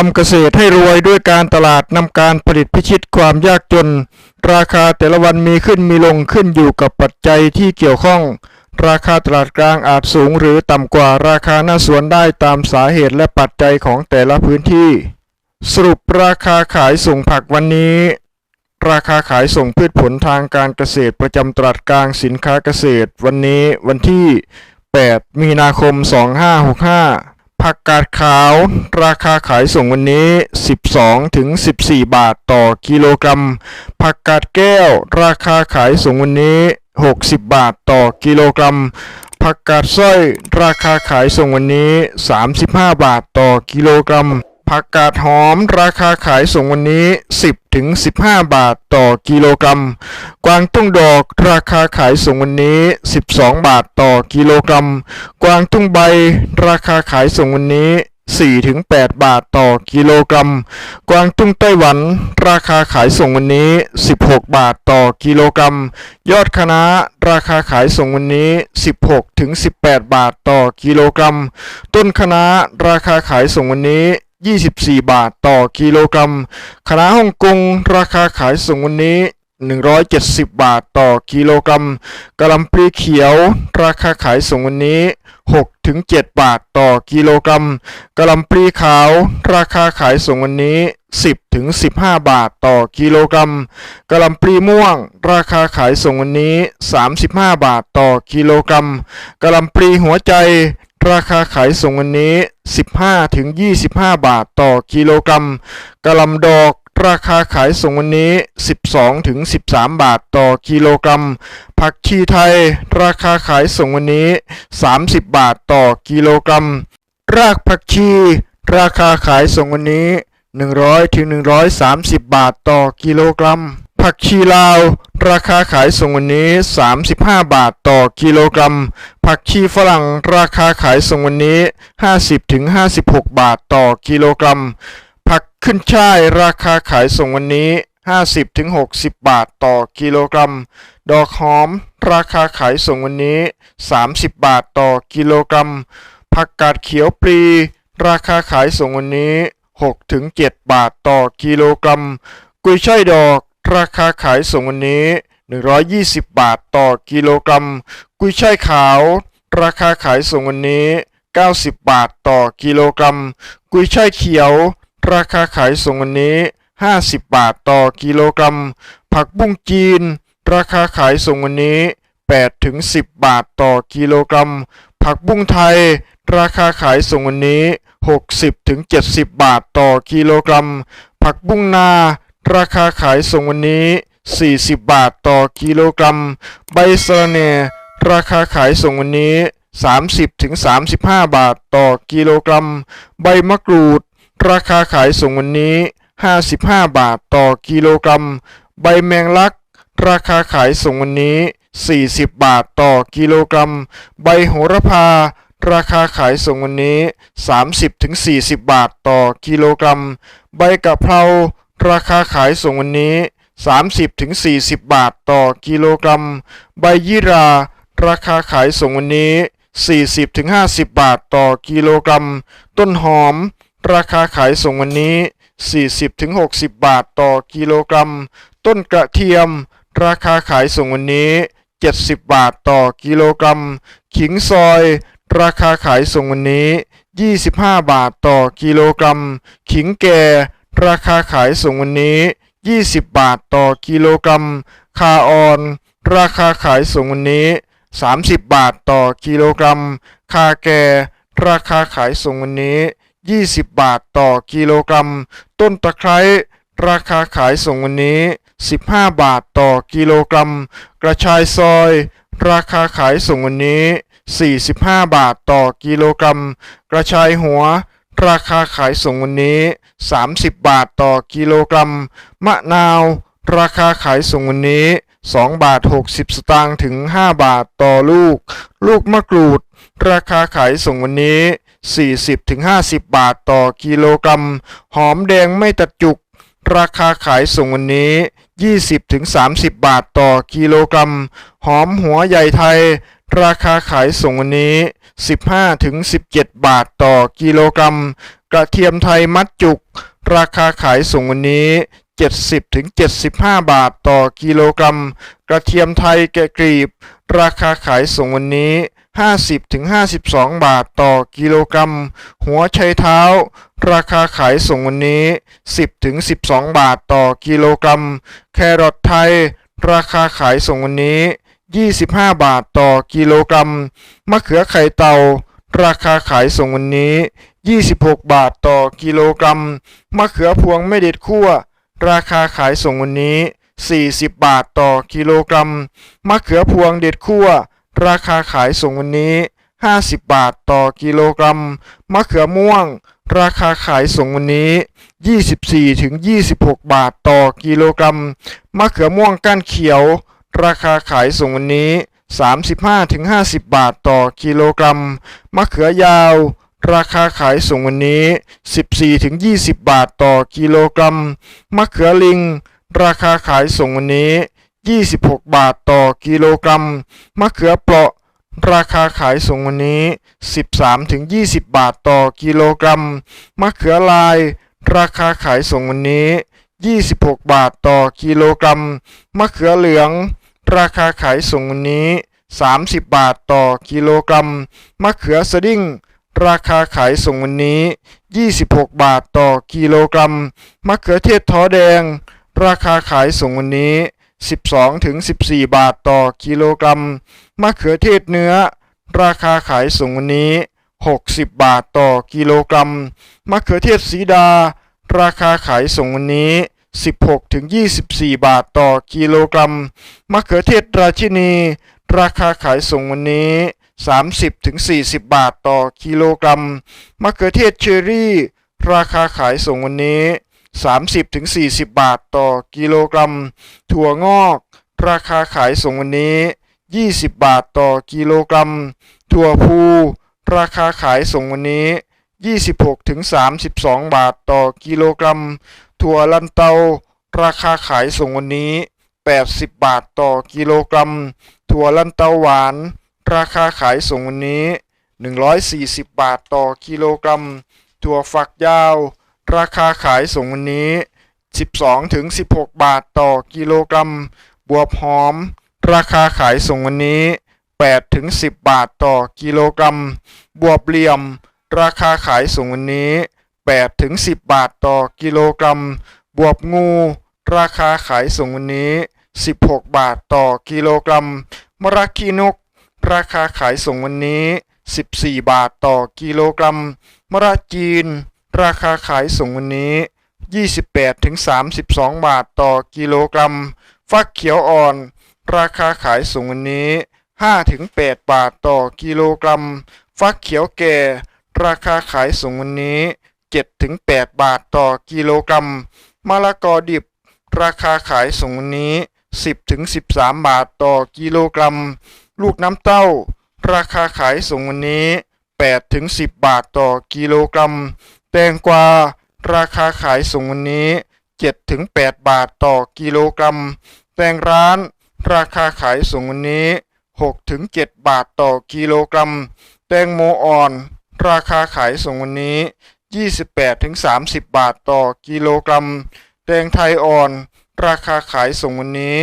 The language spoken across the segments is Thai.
ทำเกษตรให้รวยด้วยการตลาดนำการผลิตพิชิตความยากจน ราคาแต่ละวันมีขึ้นมีลงขึ้นอยู่กับปัจจัยที่เกี่ยวข้อง ราคาตลาดกลางอาจสูงหรือต่ำกว่าราคาหน้าสวนได้ตามสาเหตุและปัจจัยของแต่ละพื้นที่ สรุปราคาขายส่งผักวันนี้ ราคาขายส่งพืชผลทางการเกษตรประจำตลาดกลางสินค้าเกษตร วันนี้วันที่ 8 มีนาคม 2565 ผักกาดขาว ราคาขายส่งวันนี้ 12ถึง14 บาทต่อกิโลกรัม ผักกาดแก้ว ราคาขายส่งวันนี้ 60 บาทต่อกิโลกรัม ผักกาดสร้อย ราคาขายส่งวันนี้ 35 บาทต่อกิโลกรัม ผักกาดหอมราคาขายส่งวันนี้ 10ถึง15 บาทต่อกิโลกรัม กวางตุ้งดอกราคาขายส่งวันนี้ 12 บาทต่อกิโลกรัม กวางตุ้งใบ ราคาขายส่งวันนี้4ถึง8บาทต่อกิโลกรัม กวางตุ้งไต้หวัน ราคาขายส่งวันนี้ 16 บาทต่อกิโลกรัม ยอดคณะราคาขายส่งวันนี้ 16ถึง18 บาทต่อกิโลกรัม ต้นคณะราคาขายส่งวันนี้ 24 บาทต่อกิโลกรัมคณะฮ่องกงราคาขายส่งวันนี้ 170 บาทต่อกิโลกรัมกะหล่ำปลีเขียว ราคาขายส่งวันนี้6ถึง7บาทต่อกิโลกรัมกะหล่ำปลีขาว ราคาขายส่งวันนี้ 10ถึง15 บาทต่อกิโลกรัมกะหล่ำปลีม่วง ราคาขายส่งวันนี้ 35 บาทต่อกิโลกรัมกะหล่ำปลีหัวใจ ราคาขายส่งวันนี้ 15ถึง25 บาทต่อกิโลกรัมกะหล่ำดอกราคาขายส่งวันนี้ 12ถึง13 บาทต่อกิโลกรัม ผักชีไทย ราคาขายส่งวันนี้ 30 บาทต่อกิโลกรัม รากผักชี ราคาขายส่งวันนี้ 100ถึง130 บาทต่อกิโลกรัม ผักชีลาว ราคาขายส่งวันนี้ 35 บาทต่อกิโลกรัม ผักชีฝรั่งราคาขายส่งวันนี้ 50ถึง56 บาทต่อกิโลกรัม ผักขึ้นช่ายราคาขายส่งวันนี้ 50ถึง60 บาทต่อกิโลกรัม ดอกหอม ราคาขายส่งวันนี้ 30 บาทต่อกิโลกรัม ผักกาดเขียวปลี ราคาขายส่งวันนี้6ถึง7บาทต่อกิโลกรัม กุยช่ายดอก ราคาขายส่งวันนี้ 120 บาทต่อกิโลกรัม กุยช่ายขาว ราคาขายส่งวันนี้ 90 บาทต่อกิโลกรัม กุยช่ายเขียว ราคาขายส่งวันนี้ 50 บาทต่อกิโลกรัม ผักบุ้งจีน ราคาขายส่งวันนี้8ถึง10 บาทต่อกิโลกรัม ผักบุ้งไทย ราคาขายส่งวันนี้ 60ถึง70 บาทต่อกิโลกรัม ผักบุ้งนา ราคาขายส่งวันนี้ 40 บาทต่อกิโลกรัม ใบสะระแหน่ราคาขายส่งวันนี้ 30ถึง35 บาทต่อกิโลกรัม ใบมะกรูด ราคาขายส่งวันนี้ 55 บาทต่อกิโลกรัม ใบแมงลัก ราคาขายส่งวันนี้ 40 บาทต่อกิโลกรัม ใบโหระพา ราคาขายส่งวันนี้ 30ถึง40 บาทต่อกิโลกรัม ใบกะเพรา ราคาขายส่งวันนี้ 30ถึง40 บาทต่อกิโลกรัม ใบยี่รา ราคาขายส่งวันนี้ 40ถึง50 บาทต่อกิโลกรัม ต้นหอม ราคาขายส่งวันนี้ 40ถึง60 บาทต่อกิโลกรัม ต้นกระเทียม ราคาขายส่งวันนี้ 70 บาทต่อกิโลกรัม ขิงซอย ราคาขายส่งวันนี้ 25 บาทต่อกิโลกรัม ขิงแก่ ราคาขายส่งวันนี้ 20 บาทต่อกิโลกรัม คาออน ราคาขายส่งวันนี้ 30 บาทต่อกิโลกรัม คาแก ราคาขายส่งวันนี้ 20 บาทต่อกิโลกรัม ต้นตะไคร้ราคาขายส่งวันนี้ 15 บาทต่อกิโลกรัม กระชายซอย ราคาขายส่งวันนี้ 45 บาทต่อกิโลกรัม กระชายหัว ราคาขายส่งวันนี้ 30 บาทต่อกิโลกรัม มะนาว ราคาขายส่งวันนี้ 2 บาท 60 สตางค์ถึง 5 บาทต่อลูก ลูกมะกรูด ราคาขายส่งวันนี้ 40ถึง50 บาทต่อกิโลกรัม หอมแดงไม่ตัดจุก ราคาขายส่งวันนี้ 20ถึง30 บาทต่อกิโลกรัม หอมหัวใหญ่ไทย ราคาขายส่งวันนี้ 15ถึง17 บาทต่อกิโลกรัม กระเทียมไทยมัดจุก ราคาขายส่งวันนี้ 70ถึง75 บาทต่อกิโลกรัม กระเทียมไทยแกะกรีบ ราคาขายส่งวันนี้ 50ถึง52 บาทต่อกิโลกรัม หัวไชเท้า ราคาขายส่งวันนี้ 10ถึง12 บาทต่อกิโลกรัม แครอทไทย ราคาขายส่งวันนี้ 25 บาทต่อกิโลกรัม มะเขือไข่เต่าราคาขายส่งวันนี้ 26 บาทต่อกิโลกรัม มะเขือพวงไม่เด็ดคั่วราคาขายส่งวันนี้ 40 บาทต่อกิโลกรัม มะเขือพวงเด็ดคั่วราคาขายส่งวันนี้ 50 บาทต่อกิโลกรัม มะเขือม่วง ราคาขายส่งวันนี้ 24ถึง26 บาทต่อกิโลกรัม มะเขือม่วงก้านเขียว ราคาขายส่งวันนี้ 35ถึง50 บาทต่อกิโลกรัม มะเขือยาว ราคาขายส่งวันนี้ 14ถึง20 บาทต่อกิโลกรัม มะเขือลิง ราคาขายส่งวันนี้ 26 บาทต่อกิโลกรัม มะเขือเปราะราคาขายส่งวันนี้ 13ถึง20 บาทต่อกิโลกรัม มะเขือลาย ราคาขายส่งวันนี้ 26 บาทต่อกิโลกรัม มะเขือเหลือง ราคาขายส่งวันนี้ 30 บาทต่อกิโลกรัม มะเขือสดิ้ง ราคาขายส่งวันนี้ 26 บาทต่อกิโลกรัม มะเขือเทศท้อแดง ราคาขายส่งวันนี้ 12ถึง14 บาทต่อกิโลกรัม มะเขือเทศเนื้อ ราคาขายส่งวันนี้ 60 บาทต่อกิโลกรัม มะเขือเทศสีดา ราคาขายส่งวันนี้ 16 ถึง 24 บาทต่อกิโลกรัม มะเขือเทศราชินี ราคาขายส่งวันนี้ 30 ถึง 40 บาทต่อกิโลกรัม มะเขือเทศเชอรี่ ราคาขายส่งวันนี้ 30 ถึง 40 บาทต่อกิโลกรัม ถั่วงอก ราคาขายส่งวันนี้ 20 บาทต่อกิโลกรัม ถั่วพู ราคาขายส่งวันนี้ 26 ถึง 32 บาทต่อกิโลกรัม ถั่วลันเตา ราคาขายส่งวันนี้ 80 บาทต่อกิโลกรัม ถั่วลันเตาหวาน ราคาขายส่งวันนี้ 140 บาทต่อกิโลกรัม ถั่วฝักยาว ราคาขายส่งวันนี้ 12ถึง16 บาทต่อกิโลกรัม บวบหอม ราคาขายส่งวันนี้8ถึง10 บาทต่อกิโลกรัม บวบเหลี่ยม ราคาขายส่งวันนี้ 8ถึง10 บาทต่อกิโลกรัม บวบงู ราคาขายส่งวันนี้ 16 บาทต่อกิโลกรัม มะระขีนก ราคาขายส่งวันนี้ 14 บาทต่อกิโลกรัม มะระจีน ราคาขายส่งวันนี้ 28ถึง32 บาทต่อกิโลกรัม ฟักเขียวอ่อน ราคาขายส่งวันนี้ 5 ถึง 8 บาทต่อกิโลกรัม ฟักเขียวแก่ ราคาขายส่งวันนี้ 7ถึง8บาทต่อกิโลกรัม มะละกอดิบ ราคาขายส่งวันนี้ 10ถึง13 บาทต่อกิโลกรัม ลูกน้ำเต้า ราคาขายส่งวันนี้8ถึง10 บาทต่อกิโลกรัม แตงกวา ราคาขายส่งวันนี้7ถึง8บาทต่อกิโลกรัม แตงร้าน ราคาขายส่งวันนี้6ถึง7บาทต่อกิโลกรัม แตงโมอ่อน ราคาขายส่งวันนี้ 28ถึง30 บาทต่อกิโลกรัม แตงไทยอ่อน ราคาขายส่งวันนี้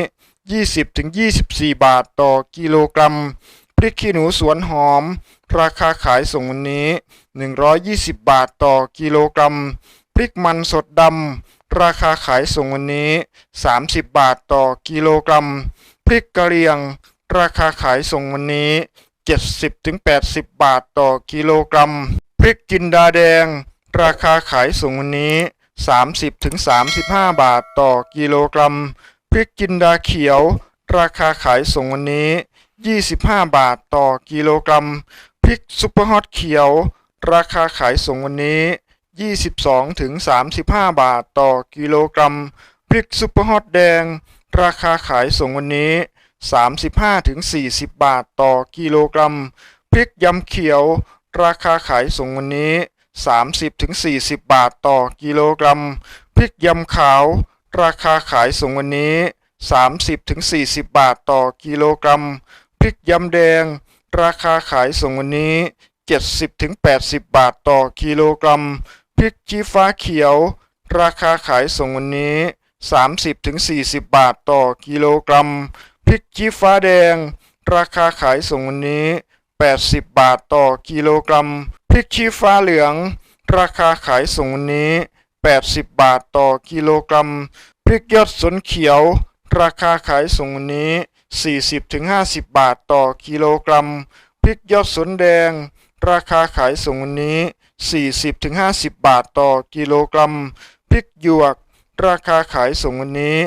20ถึง24 บาทต่อกิโลกรัม พริกขี้หนูสวนหอม ราคาขายส่งวันนี้ 120 บาทต่อกิโลกรัม พริกมันสดดำ ราคาขายส่งวันนี้ 30 บาทต่อกิโลกรัม พริกกะเหรี่ยง ราคาขายส่งวันนี้ 70ถึง80 บาทต่อกิโลกรัม พริกจินดาแดง ราคาขายส่งวันนี้ 30ถึง35 บาทต่อกิโลกรัม พริกจินดาเขียว ราคาขายส่งวันนี้ 25 บาทต่อกิโลกรัม พริกซุปเปอร์ฮอตเขียว ราคาขายส่งวันนี้ 22ถึง35 บาทต่อกิโลกรัม พริกซุปเปอร์ฮอตแดง ราคาขายส่งวันนี้ 35ถึง40 บาทต่อกิโลกรัม พริกยำเขียว ราคาขายส่งวันนี้ 30ถึง40 บาทต่อกิโลกรัม พริกยำขาว ราคาขายส่งวันนี้ 30ถึง40 บาทต่อกิโลกรัม พริกยำแดง ราคาขายส่งวันนี้ 70ถึง80 บาทต่อกิโลกรัมพริพริกชี้ฟ้าเขียว ราคาขายส่งวันนี้ 30-40 บาทต่อกิโลกรัม พริกชี้ฟ้าแดง ราคาขายส่งวันนี้ 80 บาทต่อกิโลกรัม พริกชี้ฟ้าเหลือง ราคาขายส่งวันนี้ 80 บาทต่อกิโลกรัม พริกยอดสนเขียว ราคาขายส่งวันนี้ 40-50 บาทต่อกิโลกรัม พริกยอดสนแดง ราคาขายส่งวันนี้ 40-50 บาทต่อกิโลกรัม พริกหยวก ราคาขายส่งวันนี้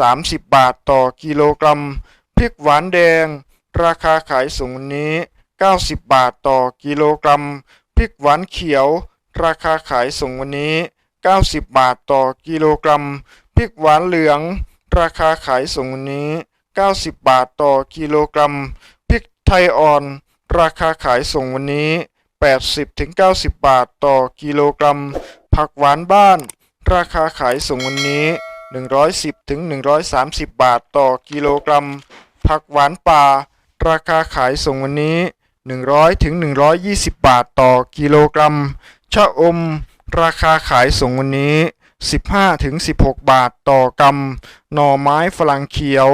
30 บาทต่อกิโลกรัม พริกหวานแดง ราคาขายส่งวันนี้ 90 บาทต่อกิโลกรัม พริกหวานเขียว ราคาขายส่งวันนี้ 90 บาทต่อกิโลกรัม พริกหวานเหลือง ราคาขายส่งวันนี้ 90 บาทต่อกิโลกรัม พริกไทยอ่อน ราคาขายส่งวันนี้ 80-90 บาทต่อกิโลกรัม ผักหวานบ้าน ราคาขายส่งวันนี้ 110-130 บาทต่อกิโลกรัม ผักหวานป่า ราคาขายส่งวันนี้ 100-120 บาทต่อกิโลกรัม ชะอม ราคาขายส่งวันนี้ 15-16 บาทต่อกรัม หน่อไม้ฝรั่งเขียว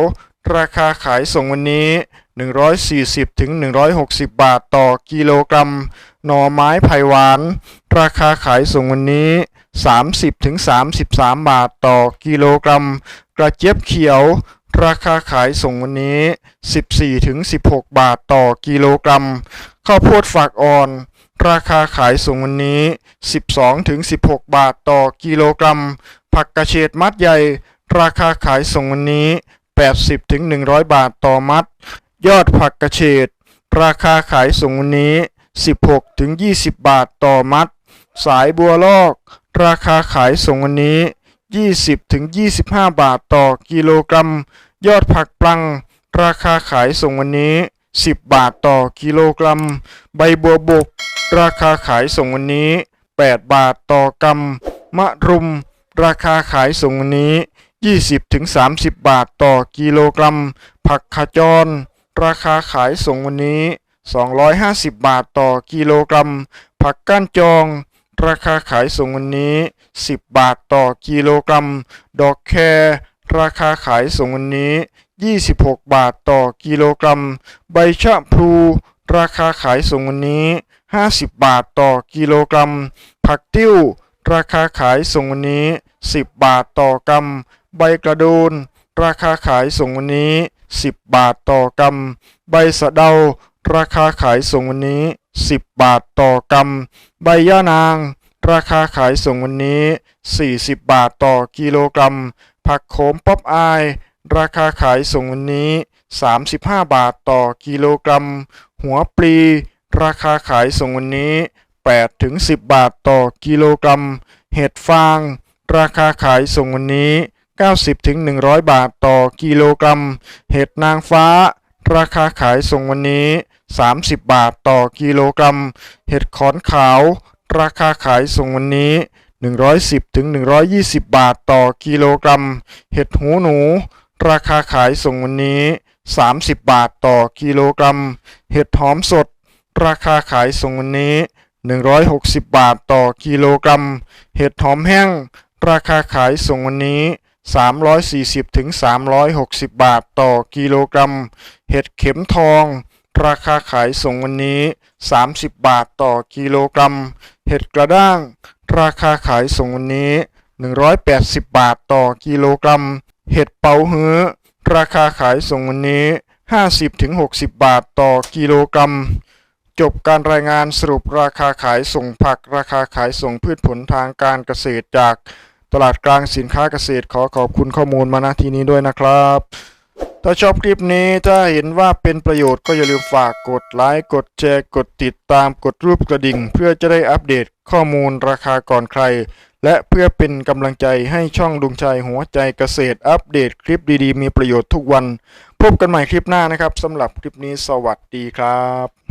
ราคาขายส่งวันนี้ 140-160 บาทต่อกิโลกรัม หน่อไม้ไผ่หวาน ราคาขายส่งวันนี้ 30-33 บาทต่อกิโลกรัม กระเจี๊ยบเขียว ราคาขายส่งวันนี้ 14-16 บาทต่อกิโลกรัม ข้าวโพดฝากอ่อน ราคาขายส่งวันนี้ 12-16 บาทต่อกิโลกรัม ผักกระเฉดมัดใหญ่ ราคาขายส่งวันนี้ 80-100 บาทต่อมัด ยอดผักกระเฉดราคาขายส่งวันนี้ 16-20 บาทต่อมัด สายบัวลอก ราคาขายส่งวันนี้ 20-25 บาทต่อกิโลกรัม ยอดผักปลัง ราคาขายส่งวันนี้ 10 บาทต่อกิโลกรัม ใบบัวบก ราคาขายส่งวันนี้ 8 บาทต่อกรัม มะรุม ราคาขายส่งวันนี้ 20-30 บาทต่อกิโลกรัม ผักขจร ราคาขายส่งวันนี้ 250 บาทต่อกิโลกรัม ผักก้านจอง ราคาขายส่งวันนี้ 10 บาทต่อกิโลกรัม ดอกแครราคาขายส่งวันนี้ 26 บาทต่อกิโลกรัม ใบชะพลูราคาขายส่งวันนี้ 50 บาทต่อกิโลกรัม ผักติ้ว ราคาขายส่งวันนี้ 10 บาทต่อกรัม ใบกระโดน ราคาขายส่งวันนี้ 10 บาทต่อกรัม ใบสะเดา ราคาขายส่งวันนี้ 10 บาทต่อกรัม ใบย่านาง ราคาขายส่งวันนี้ 40 บาทต่อกิโลกรัม ผักโขมป๊อปอาย ราคาขายส่งวันนี้ 35 บาทต่อกิโลกรัม หัวปลี ราคาขายส่งวันนี้ 8 ถึง 10 บาทต่อกิโลกรัม เห็ดฟาง ราคาขายส่งวันนี้ 90 ถึง 100 บาทต่อกิโลกรัม เห็ดนางฟ้า ราคาขายส่งวันนี้ 30 บาทต่อกิโลกรัม เห็ดขอนขาว ราคาขายส่งวันนี้ 110ถึง120 บาทต่อกิโลกรัม เห็ดหูหนู ราคาขายส่งวันนี้ 30 บาทต่อกิโลกรัม เห็ดหอมสด ราคาขายส่งวันนี้ 160 บาทต่อกิโลกรัม เห็ดหอมแห้ง ราคาขายส่งวันนี้340ถึง360 บาทต่อกิโลกรัม เห็ดเข็มทอง ราคาขายส่งวันนี้ 30 บาทต่อกิโลกรัม เห็ดกระด้าง ราคาขายส่งวันนี้ 180 บาทต่อกิโลกรัม เห็ดเป๋าฮื้อ ราคาขายส่งวันนี้ 50ถึง60 บาทต่อกิโลกรัม จบการรายงานสรุปราคาขายส่งผัก ราคาขายส่งพืชผลทางการเกษตรจากตลาดกลางสินค้าเกษตรขอขอบคุณข้อมูลมาณที่นี้ด้วยนะครับ ถ้าชอบคลิปนี้ถ้าเห็นว่าเป็นประโยชน์ก็อย่าลืมฝากกดไลค์กดแชร์กดติดตามกดรูปกระดิ่ง เพื่อจะได้อัปเดตข้อมูลราคาก่อนใคร และเพื่อเป็นกำลังใจให้ช่องดุงชัยหัวใจเกษตรอัปเดตคลิปดีๆ มีประโยชน์ทุกวัน พบกันใหม่คลิปหน้านะครับสำหรับคลิปนี้สวัสดีครับ